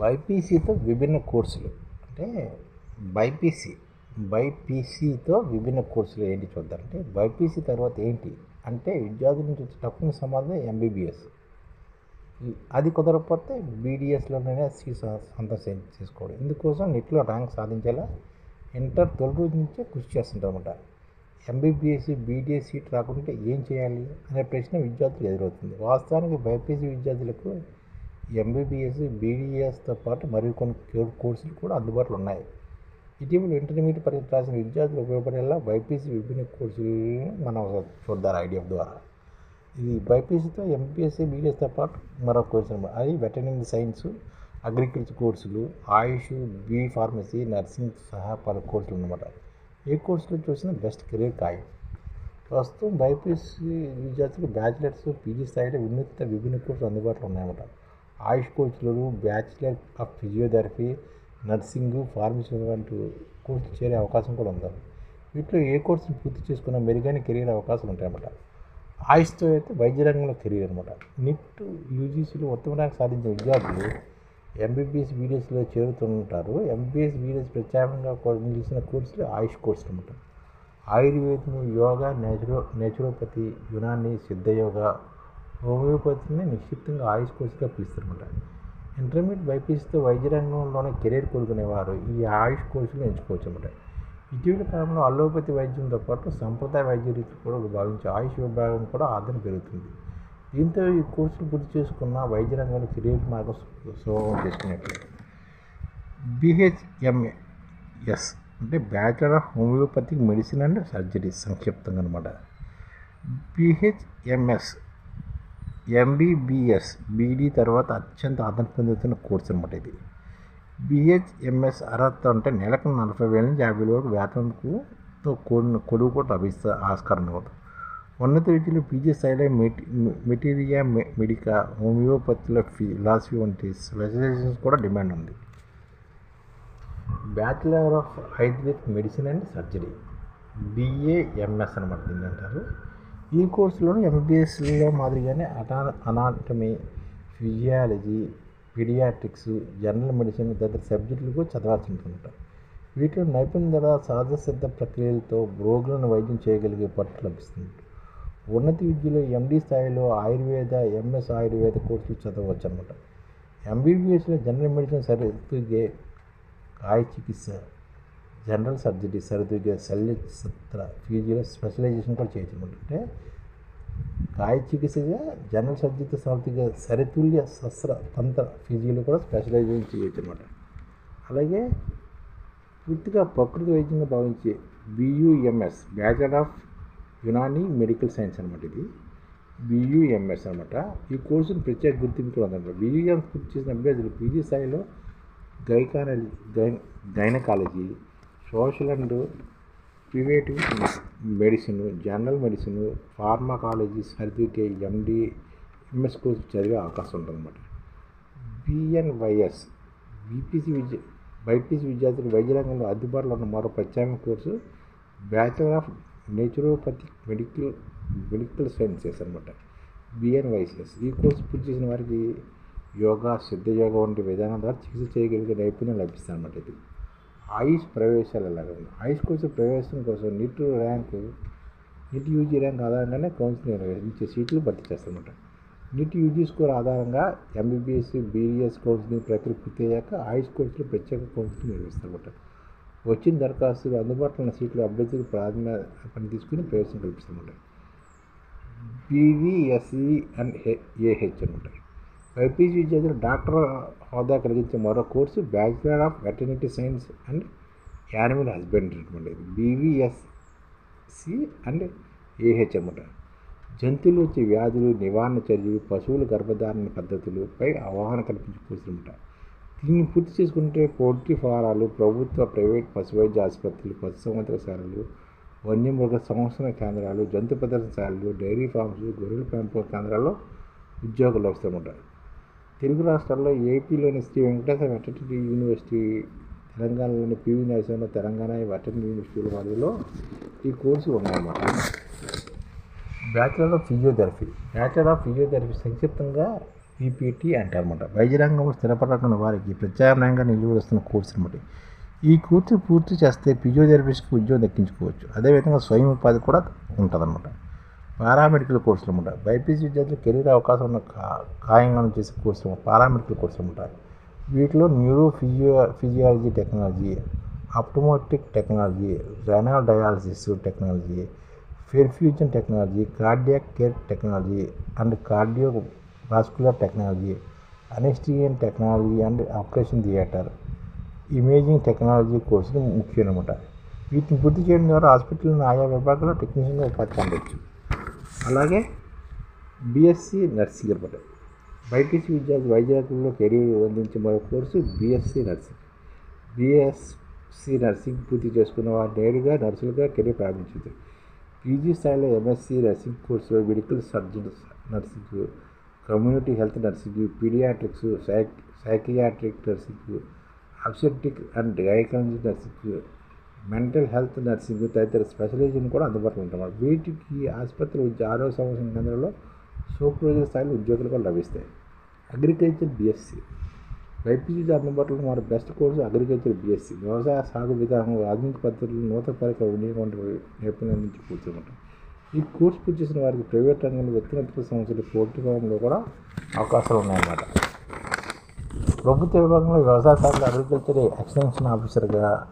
బైపీసీతో విభిన్న కోర్సులు. అంటే బైపీసీ బైపీసీతో విభిన్న కోర్సులు ఏంటి చూద్దామంటే బైపీసీ తర్వాత ఏంటి? అంటే విద్యార్థుల నుంచి వచ్చే తక్కువ సమాధానం ఎంబీబీఎస్. అది కుదరకపోతే బీడీఎస్లోనే సీట్ సంతోషం చేసుకోవడం. ఇందుకోసం నెట్లో ర్యాంక్ సాధించేలా ఇంటర్ తొలి రోజు నుంచే కృషి చేస్తుంటారు అనమాట ఎంబీబీఎస్ బీడీఎస్ సీట్ రాకుంటే ఏం చేయాలి అనే ప్రశ్న విద్యార్థులు ఎదురవుతుంది. వాస్తవానికి బైపీసీ విద్యార్థులకు ఎంబీబీఎస్ బీడీఎస్తో పాటు మరి కొన్ని కోర్సులు కూడా అందుబాటులో ఉన్నాయి. ఇటీవల ఇంటర్మీడియట్ పరీక్ష రాసిన విద్యార్థులు ఉపయోగపడేలా బైపీసీ విభిన్న కోర్సులను మనం చూద్దాం ఐడిఎఫ్ ద్వారా. ఇది బైపీసీతో ఎంపీఎస్సీ బీడీఎస్తో పాటు మరో కోర్సు అనమాట అది వెటర్నరీ సైన్స్ అగ్రికల్చర్ కోర్సులు ఆయుష్ బీ ఫార్మసీ నర్సింగ్ సహా పలు కోర్సులు అనమాట ఏ కోర్సులో చూసినా బెస్ట్ కెరీర్ ఖాయం ప్రస్తుతం బైపీసీ విద్యార్థులు బ్యాచిలర్స్ పీజీ స్థాయిలో వినూత్న విభిన్న కోర్సులు అందుబాటులో ఉన్నాయన్నమాట. ఆయుష్ కోర్సులు bachelor of physiotherapy nursing pharmacy వంటి కోర్సులు చేరే అవకాశం కూడా ఉంది. వీటిలో ఏ కోర్సును పూర్తి చేసుకున్న మెరుగైన కెరీర్ అవకాశాలు ఉంటాయన్నమాట. ఆయుష్తో అయితే వైద్య రంగంలో కెరీర్ అనమాట నిట్ యూజీసీలో ఉత్తమ ర్యాంక్ సాధించిన విద్యార్థులు ఎంబీబీఎస్ బీడీఎస్లో చేరుతుంటారు. ఎంబీబీఎస్ బీడీఎస్ ప్రత్యేకంగా నిలిచిన కోర్సులు ఆయుష్ కోర్సులు అనమాట ఆయుర్వేదము యోగా నేచురో నేచురోపతి యునాని సిద్ధయోగా హోమియోపతిని నిక్షిప్తంగా ఆయుష్ కోర్సుగా పిలుస్తారన్నమాట. ఇంటర్మీడియట్ బైపీసీతో వైద్య రంగంలోనే కెరీర్ కోరుకునేవారు ఈ ఆయుష్ కోర్సులు ఎంచుకోవచ్చు అనమాట ఇటీవల కాలంలో అల్లోపతి వైద్యంతో పాటు సంప్రదాయ వైద్య రీతి కూడా భావించే ఆయుష్ విభాగం కూడా ఆదరణ పెరుగుతుంది. దీంతో ఈ కోర్సులు పూర్తి చేసుకున్న వైద్య రంగంలో కెరీర్ మార్గం సులభం చేసుకునేట్లు బిహెచ్ఎంఎస్ అంటే bachelor of homeopathic medicine and surgery సంక్షిప్తంగా అనమాట బిహెచ్ఎంఎస్ ఎంబీబీఎస్ బీడీ తర్వాత అత్యంత ఆదరణ పొందుతున్న కోర్సు అనమాట ఇది. బిహెచ్ఎంఎస్ అర్హత అంటే నెలకు నలభై వేల నుంచి యాభై వేల వరకు వేతనంతో కూడిన కొడుకు కూడా లభిస్తే ఆస్కారం అనమాట ఉన్నత విద్యలో పీజీ స్థాయిలో మెటి మెటీరియా మెడికా హోమియోపతిలో ఫిలాసఫీ వంటి స్పెషలైజేషన్స్ కూడా డిమాండ్ ఉంది. Bachelor of ayurvedic medicine and surgery BAMS అనమాట దీన్ని అంటారు. ఈ కోర్సులోనూ ఎంబీబీఎస్లో మాదిరిగానే అటా anatomy physiology paediatrics general medicine తదితర సబ్జెక్టులు కూడా చదవాల్సి ఉంటుందన్నమాట వీటిలో నైపుణ్యత సహజ సిద్ధ ప్రక్రియలతో రోగులను వైద్యం చేయగలిగే పట్టు లభిస్తుంది. ఉన్నత విద్యలో ఎండీ స్థాయిలో ఆయుర్వేద ఎంఎస్ ఆయుర్వేద కోర్సులు చదవచ్చు అనమాట ఎంబీబీఎస్లో జనరల్ మెడిసిన్ సరితూగే కాయ చికిత్స జనరల్ సబ్జెక్ట్ సరిదిద్దే శల్య సత్ర ఫీజులో స్పెషలైజేషన్ కూడా చేయొచ్చు అనమాట అంటే చికిత్సగా జనరల్ సబ్జెక్ట్ సరితూగే సరితుల్య శస్త్ర తంత్ర ఫీజులో కూడా స్పెషలైజేషన్ చేయొచ్చు అనమాట అలాగే పూర్తిగా ప్రకృతి వైద్యంగా భావించే BUMS bachelor of Unani medical science అనమాట ఇది. బియుఎంఎస్ అనమాట ఈ కోర్సును ప్రత్యేక గుర్తింపు ఉందన్నమాట. బియుఎంఎస్ పూర్తి చేసిన అభ్యర్థులు పీజీ స్థాయిలో gynaecology గైన gynaecology social and preventive medicine general medicine pharmacology certificate MD MS course చదివే అవకాశం ఉంటుందన్నమాట బిఎన్వైఎస్ బీపీసీ విద్య బైపీసీ విద్యార్థులు వైద్య రంగంలో అందుబాటులో ఉన్న మరో ప్రత్యామ్నాయ course bachelor of naturopathy medical medical sciences అనమాట బిఎన్వైసిఎస్ ఈ కోర్సు పూర్తి చేసిన వారికి యోగా సిద్ధ యోగా వంటి విధానం ద్వారా చికిత్స చేయగలిగే నైపుణ్యం లభిస్తాయి అనమాట ఇది. ఆయుష్ ప్రవేశాలు ఎలాగ ఆయుష్ కోసం ప్రవేశం కోసం NEET rank NEET UG rank ఆధారంగానే కౌన్సిలింగ్ నిర్వహించే సీట్లు భర్తీ చేస్తారన్నమాట నీట్ యూజీ స్కోర్ ఆధారంగా ఎంబీబీఎస్ బీడీఎస్ కౌన్సిలింగ్ ప్రక్రియ పూర్తి అయ్యాక ఆయుష్ కోర్సులో ప్రత్యేక కౌన్సిలింగ్ నిర్వహిస్తారన్నమాట. వచ్చిన దరఖాస్తులు అందుబాటులో ఉన్న సీట్లు అభ్యర్థులకు ప్రాధాన్యత పని తీసుకుని ప్రవేశం కల్పిస్తారన్నమాట. బీవీఎస్ఈ అండ్ ఏహెచ్ అనమాట వైపీజీ విద్యార్థులు డాక్టర్ హోదా కలిగించే మరో course bachelor of veterinary science and animal husbandry అనమాట బీవీఎస్సి అండ్ ఏహెచ్ అనమాట జంతువులు వచ్చే వ్యాధులు నివారణ చర్యలు పశువుల గర్భధారణ పద్ధతులపై అవగాహన కల్పించే కోర్సులు అనమాట దీన్ని పూర్తి చేసుకుంటే పోల్ట్రీ ఫారాలు ప్రభుత్వ ప్రైవేట్ పశువైద్య ఆసుపత్రులు పశుసంవర్ధకశాలలు వన్యమృగ సంరక్షణ కేంద్రాలు జంతు ప్రదర్శనశాలలు డైరీ ఫార్మ్స్ గొర్రెల పెంపక కేంద్రాల్లో ఉద్యోగాలు ఉంటారు తెలుగు రాష్ట్రాల్లో ఏపీలోని శ్రీ వెంకటేశ్వర వెటర్నరీ యూనివర్సిటీ తెలంగాణలోని పివి నరసింహ తెలంగాణ వెటర్నరీ యూనివర్సిటీల వారిలో ఈ కోర్సు ఉన్నాయన్నమాట. Bachelor of physiotherapy bachelor of physiotherapy సంక్షిప్తంగా పీపీటీ అంటారన్నమాట. వైద్య రంగంలో స్థిరపడకుండా వారికి ప్రత్యామ్నాయంగా నిలువరుస్తున్న కోర్సు అనమాట ఈ కోర్సు పూర్తి చేస్తే ఫిజియోథెరపిస్ట్కి ఉద్యోగం దక్కించుకోవచ్చు. అదేవిధంగా స్వయం ఉపాధి కూడా ఉంటుందన్నమాట. పారామెడికల్ కోర్సులు అనమాట బైపీసీ విద్యార్థులు కెరీర్ అవకాశం ఉన్న కా ఖాయంగా చేసే కోర్సులు పారామెడికల్ కోర్సులు అనమాట వీటిలో neuro physio physiology technology optometric technology renal dialysis technology perfusion technology cardiac care technology and cardio vascular technology anaesthesia technology and operation theatre. Imaging technology కోర్సులు ముఖ్యమన్నమాట వీటిని పూర్తి చేయడం ద్వారా హాస్పిటల్ ఆయా విభాగాల్లో టెక్నీషియన్గా ఉపాధి పొందవచ్చు అలాగే బీఎస్సీ నర్సింగ్ అనమాట. బైపీసీ విద్యార్థి వైద్యులలో కెరీర్ అందించే మరో course BSc nursing. BSc nursing పూర్తి చేసుకున్న వారు నేరుగా నర్సులుగా కెరీర్ ప్రారంభించింది పీజీ స్థాయిలో ఎంఎస్సీ నర్సింగ్ కోర్సులో medical surgeon nursing community health nursing paediatrics psych psychiatric nursing obstetric and gynaecology nursing mental health nursing తదితర స్పెషలైజేషన్ కూడా అందుబాటులో ఉంటాయి. వీటికి ఆసుపత్రి విద్య ఆరోగ్య సంరక్షణ కేంద్రంలో సూపర్వైజర్ స్థాయిలో ఉద్యోగులు కూడా లభిస్తాయి. Agriculture BSc. వైపీసీ అందుబాటులో మన బెస్ట్ కోర్సు అగ్రికల్చర్ బీఎస్సీ. వ్యవసాయ సాగు విధానం ఆధునిక పద్ధతులు నూతన పరికర వినియోగం వంటి నైపుణ్యం నుంచి కూర్చున్నట్టు ఈ కోర్సు పూర్తి చేసిన వారికి ప్రైవేట్ రంగంలో వ్యక్తిగత సంస్థలు పోటీ రంగంలో కూడా అవకాశాలు ఉన్నాయన్నమాట. ప్రభుత్వ విభాగంలో వ్యవసాయ శాఖలో అగ్రికల్చర్ ఎక్స్టెన్షన్ ఆఫీసర్గా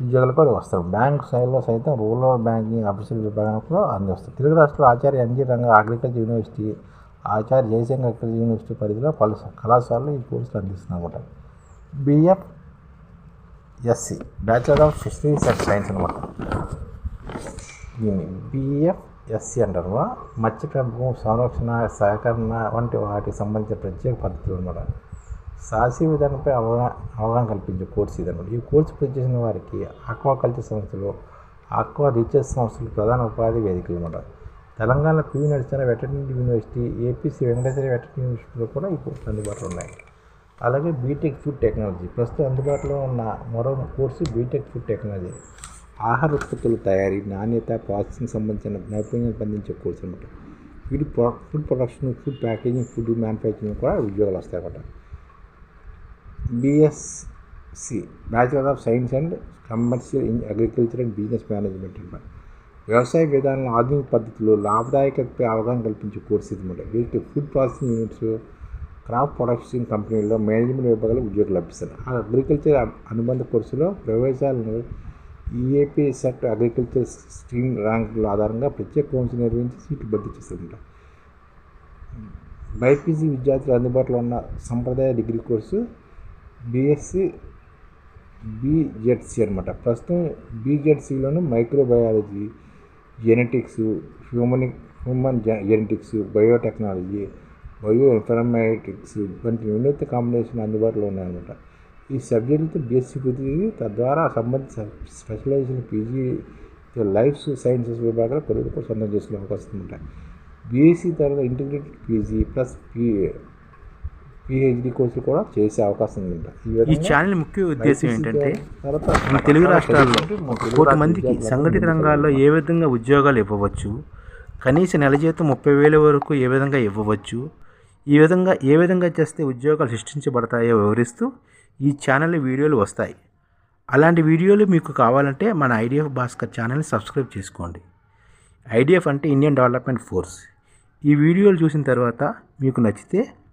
ఉద్యోగాలు కూడా వస్తారు బ్యాంక్ స్థాయిలో సైతం రూరల్ బ్యాంకింగ్ ఆఫీసర్ విభాగంలో కూడా అందిస్తారు తెలుగు రాష్ట్రంలో Acharya N G Ranga agriculture university Acharya Jayashankar agriculture university పరిధిలో పలు కళాశాలలు ఈ కోర్సులు అందిస్తున్నమాట అనమాట B F S C bachelor of fisheries and science అనమాట దీన్ని బిఎఫ్ఎస్సి అంటారు మత్స్య పెంపకం సంరక్షణ సహకరణ వంటి వాటికి సంబంధించిన ప్రత్యేక పద్ధతులు అనమాట సాహసీ విధానంపై అవగాహన అవగాహన కల్పించే కోర్సు ఇది ఈ కోర్సు పూర్తి చేసిన వారికి ఆక్వాకల్చర్ సంస్థలు ఆక్వా రీసెర్చ్ సంస్థలు ప్రధాన ఉపాధి వేదికలు అనమాట తెలంగాణ పివి నడిచిన వెటర్నరీ యూనివర్సిటీ ఏపీసీ వెంకటేశ్వర వెటర్నరీ యూనివర్సిటీలో కూడా ఈ కోర్సులు అందుబాటులో ఉన్నాయి. అలాగే బీటెక్ ఫుడ్ టెక్నాలజీ ప్రస్తుతం అందుబాటులో ఉన్న మరో కోర్సు బీటెక్ ఫుడ్ టెక్నాలజీ. ఆహార ఉత్పత్తుల తయారీ నాణ్యత ప్రాసెసింగ్ సంబంధించిన నైపుణ్యం పొందించే కోర్సు అనమాట వీటి ప్రొ food production food packaging food manufacturing కూడా ఉద్యోగాలు వస్తాయన్నమాట. BSc bachelor of science and commercial in agriculture and business management అనమాట వ్యవసాయ విధానంలో ఆధునిక పద్ధతులు లాభదాయకతపై అవగాహన కల్పించే కోర్సు ఇది అనమాట వీటికి food processing units crop production కంపెనీల్లో మేనేజ్మెంట్ విభాగాలు ఉద్యోగులు లభిస్తారు ఆ అగ్రికల్చర్ అనుబంధ కోర్సులో ప్రవేశాలను ఈఏపీ సెట్ అగ్రికల్చర్ స్ట్రీమ్ ర్యాంకుల ఆధారంగా ప్రత్యేక కౌన్సిల్ నిర్వహించి సీట్లు భర్తీ చేస్తుంటారు బైపీసీ విద్యార్థులు అందుబాటులో ఉన్న సంప్రదాయ డిగ్రీ కోర్సు బీఎస్సీ బీజెడ్సీ అనమాట ప్రస్తుతం బీజెడ్సీలోను microbiology genetics human human genetics biotechnology bio informatics వంటి ఉన్నత కాంబినేషన్ అందుబాటులో ఉన్నాయన్నమాట. ఈ సబ్జెక్టులతో బీఎస్సీ పూర్తి తద్వారా సంబంధిత స్పెషలైజేషన్ పీజీ లైఫ్ సైన్సెస్ విభాగాలు కొరకు సొంతం చేసుకునే అవకాశం ఉంటాయి బీఎస్సీ తర్వాత integrated PG plus P PhD కోర్సులు కూడా చేసే అవకాశం ఉంది ఈ ఛానల్ ముఖ్య ఉద్దేశం ఏంటంటే మన తెలుగు రాష్ట్రాల్లో కోటి మందికి సంఘటిత రంగాల్లో ఏ విధంగా ఉద్యోగాలు ఇవ్వవచ్చు కనీస నెల జీతం ముప్పై వేల వరకు ఏ విధంగా ఇవ్వవచ్చు ఈ విధంగా ఏ విధంగా చేస్తే ఉద్యోగాలు సృష్టించబడతాయో వివరిస్తూ ఈ ఛానల్ వీడియోలు వస్తాయి. అలాంటి వీడియోలు మీకు కావాలంటే మన ఐడిఎఫ్ భాస్కర్ ఛానల్ని సబ్స్క్రైబ్ చేసుకోండి. ఐడిఎఫ్ అంటే ఇండియన్ డెవలప్మెంట్ ఫోర్స్ ఈ వీడియోలు చూసిన తర్వాత మీకు నచ్చితే